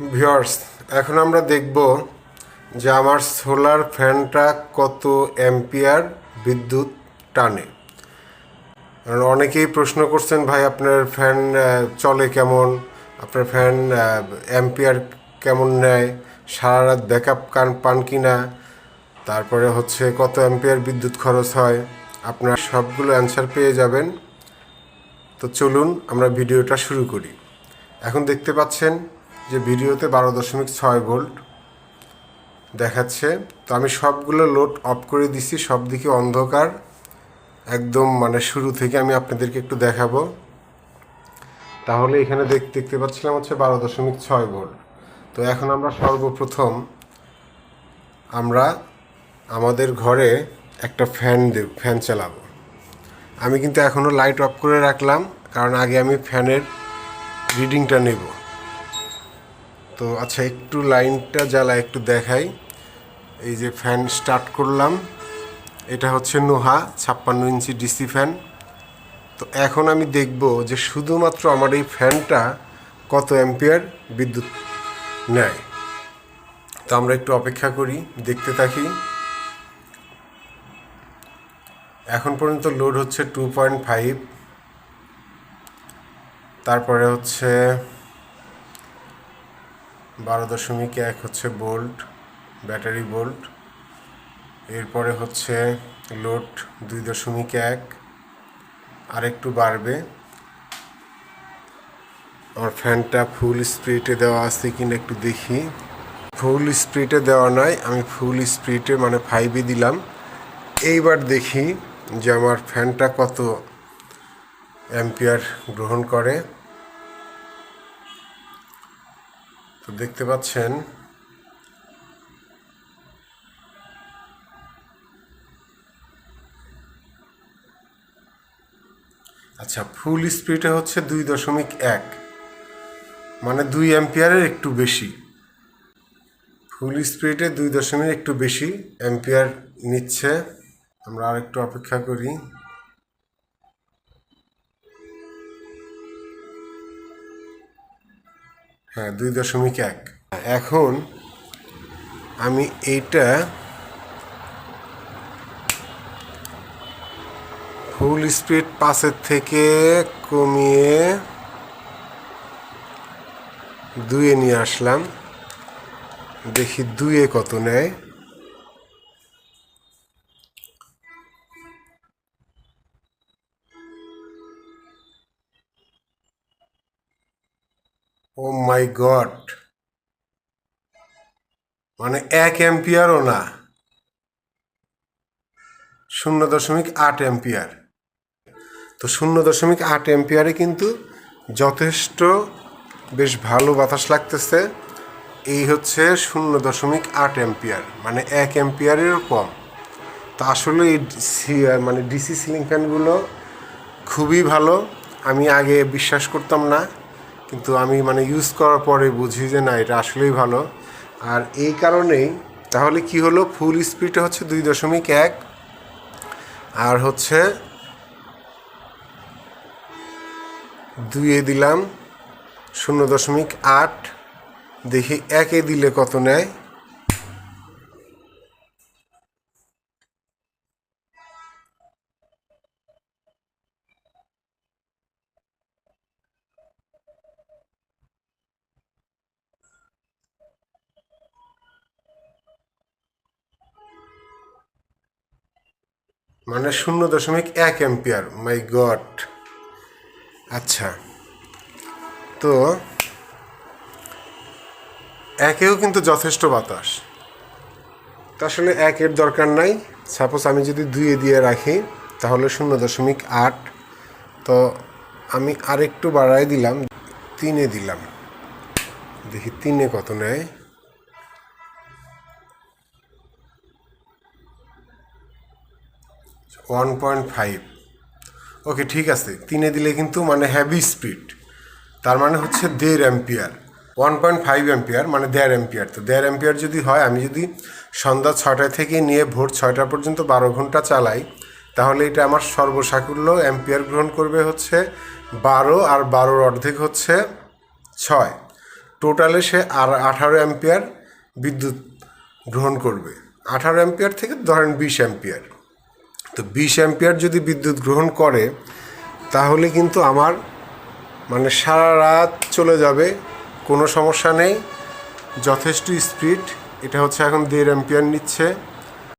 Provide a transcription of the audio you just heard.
Viewers, এখন আমরা দেখব যে আমার সোলার ফ্যানটা কত অ্যাম্পিয়ার বিদ্যুৎ টানে। কারণ অনেকেই প্রশ্ন করছেন, ভাই, আপনার ফ্যান চলে কেমন? আপনার ফ্যান অ্যাম্পিয়ার কেমন নেয়? সারা রাত ব্যাকআপ কান, পান কি না? তারপরে হচ্ছে, কত অ্যাম্পিয়ার বিদ্যুৎ খরচ হয়? আপনারা সবগুলো অ্যান্সার পেয়ে যাবেন। তো চলুন আমরা ভিডিওটা শুরু করি। এখন দেখতে পাচ্ছেন যে ভিডিওতে বারো দশমিক ছয় ভোল্ট দেখাচ্ছে, তো আমি সবগুলো লোড অফ করে দিছি, সব দিকে অন্ধকার। একদম মানে শুরু থেকে আমি আপনাদেরকে একটু দেখাবো। তাহলে এখানে দেখ, দেখতে পাচ্ছিলাম হচ্ছে বারো দশমিক ছয় ভোল্ট। তো এখন আমরা সর্বপ্রথম আমরা আমাদের ঘরে একটা ফ্যান দেব ফ্যান চালাবো। আমি কিন্তু এখনও লাইট অফ করে রাখলাম, কারণ আগে আমি ফ্যানের রিডিংটা নেব। তো আচ্ছা একটু লাইনটা জ্বালা একটু দেখাই। এই যে ফ্যান স্টার্ট করলাম। এটা হচ্ছে নোহা, ছাপ্পান্ন ইঞ্চি ডিসি ফ্যান। তো এখন আমি দেখব যে শুধুমাত্র আমার এই ফ্যানটা কত অ্যাম্পিয়ার বিদ্যুৎ নেয়। তো আমরা একটু অপেক্ষা করি, দেখতে থাকি। এখন পর্যন্ত লোড হচ্ছে টু পয়েন্ট ফাইভ। তারপরে হচ্ছে বারো দশমিক এক হচ্ছে বোল্ট, ব্যাটারি বোল্ট। এরপরে হচ্ছে লোড দুই দশমিক এক আর একটু বাড়বে। আমার ফ্যানটা ফুল স্পিডে দেওয়া আছে কিনা একটু দেখি। ফুল স্পিডে দেওয়া নয়, আমি ফুল স্পিডে মানে ফাইভে দিলাম। এইবার দেখি যে আমার ফ্যানটা কত অ্যাম্পিয়ার গ্রহণ করে। তো দেখতে পাচ্ছেন আচ্ছা ফুল স্পিডে হচ্ছে দুই দশমিক এক মানে দুই অ্যাম্পিয়ারের একটু বেশি। ফুল স্পিডে দুই দশমিক একটু বেশি অ্যাম্পিয়ার নিচ্ছে। আমরা আর একটু অপেক্ষা করি। হ্যাঁ দুই দশমিক এক। এখন আমি এইটা ফুল স্পিড পাঁচের থেকে কমিয়ে দুয়ে নিয়ে আসলাম। দেখি দুয়ে কত নেয়। Oh my god. মানে এক অ্যাম্পিয়ারও না। শূন্য দশমিক আট অ্যাম্পিয়ার। তো শূন্য দশমিক আট অ্যাম্পিয়ারে কিন্তু যথেষ্ট বেশ ভালো বাতাস লাগতেছে। এই হচ্ছে শূন্য দশমিক আট অ্যাম্পিয়ার মানে এক অ্যাম্পিয়ারেরও কম। তো আসলে এই মানে ডিসি সিলিং ফ্যানগুলো খুবই ভালো। আমি আগে বিশ্বাস করতাম না। কিন্তু আমি মানে ইউজ করার পরে বুঝি যে না, এটা আসলেই ভালো। আর এই কারণেই তাহলে কি হলো? ফুল স্পিড হচ্ছে দুই দশমিক এক। আর হচ্ছে দুইয়ে দিলাম শূন্য দশমিক আট। দেখি একে দিলে কত নেয়? মানে শূন্য দশমিক এক অ্যাম্পিয়ার। মাই গড আচ্ছা। তো একেও কিন্তু যথেষ্ট বাতাস। তো আসলে একের দরকার নাই। সাপোজ আমি যদি দুইয়ে দিয়ে রাখি, তাহলে শূন্য দশমিক আট। তো আমি আরেকটু বাড়াই দিলাম, তিনে দিলাম। দেখি তিনে কত নেয়? ওয়ান পয়েন্ট ফাইভ ওকে ঠিক আছে। তিনে দিলে কিন্তু মানে হ্যাভি স্পিড তার মানে হচ্ছে দেড় ampere one point five ampere মানে দেড় অ্যাম্পিয়ার তো দেড় অ্যাম্পিয়ার যদি হয়, আমি যদি সন্ধ্যা ছটা থেকে নিয়ে ভোর ছয়টা পর্যন্ত বারো ঘণ্টা চালাই, তাহলে এটা আমার সর্বসাকুল্য অ্যাম্পিয়ার গ্রহণ করবে হচ্ছে বারো আর বারোর অর্ধেক হচ্ছে ছয়। টোটালে সে আর আঠারো অ্যাম্পিয়ার বিদ্যুৎ গ্রহণ করবে। আঠারো অ্যাম্পিয়ার থেকে ধরেন বিশ অ্যাম্পিয়ার তো বিশ অ্যাম্পিয়ার যদি বিদ্যুৎ গ্রহণ করে, তাহলে কিন্তু আমার মানে সারা রাত চলে যাবে, কোনো সমস্যা নেই, যথেষ্ট স্পিড এটা হচ্ছে এখন দেড় অ্যাম্পিয়ার নিচ্ছে।